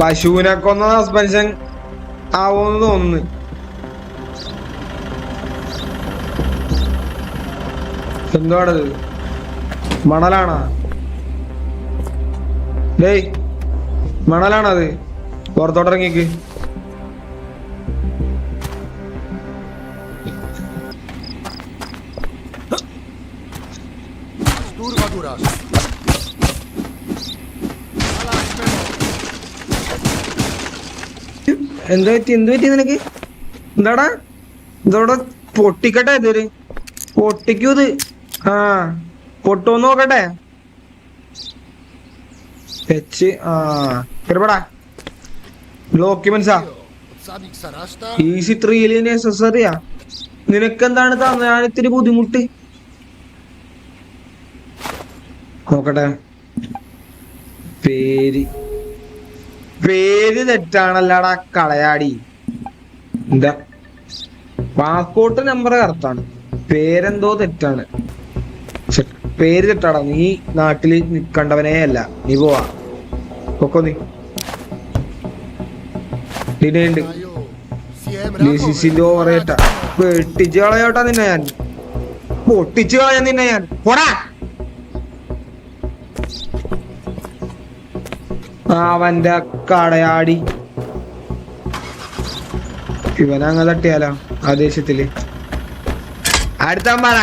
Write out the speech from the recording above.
പശുവിനെ കൊന്ന സസ്പെൻഷൻ ആവുന്നത് തോന്നുന്നു. എന്തുവാണത് മണലാണോ? ഡേയ് മണലാണത്. പുറത്തോട്ടിറങ്ങിക്ക്. Ala എന്ത് പറ്റി? എന്ത് പറ്റി നിനക്ക്? എന്താടാ? ഇതോടെ പൊട്ടിക്കട്ടെ ഇതൊരു പൊട്ടിക്കൂ ഇത്. ആ പൊട്ടോ നോക്കട്ടെ. വെച്ച് ആ കരുപടാ ഡോക്യുമെന്റ്സാ. ഈസി ത്രീയിൽ നെസസറിയാ നിനക്കെന്താണ് തന്നാൻ ഇത്തിരി ബുദ്ധിമുട്ട്. നോക്കട്ടെ. പേര്. പേര് തെറ്റാണല്ലാടാ കളയാടി. എന്താ? പാസ്പോർട്ട് നമ്പർ കറക്റ്റാണ് പേരെന്തോ തെറ്റാണ്. പേര് തെറ്റാടാ. നീ നാട്ടിൽ നിക്കണ്ടവനേ അല്ല. നീ പോവാ. കൊക്കോ നീ. ഡിനുണ്ട്. ലിസിസിന്റെ ഓവറേറ്റാ വെട്ടിച്ച് നിന്നെ ഞാൻ. പൊട്ടിച്ച് കളയാൻ നിന്നെ ഞാൻ. പോടാ. അവന്റെ കടയാടി. ഇവനങ്ങ് തട്ടിയാലോ ആ ദേശത്തിൽ അടുത്ത പറ.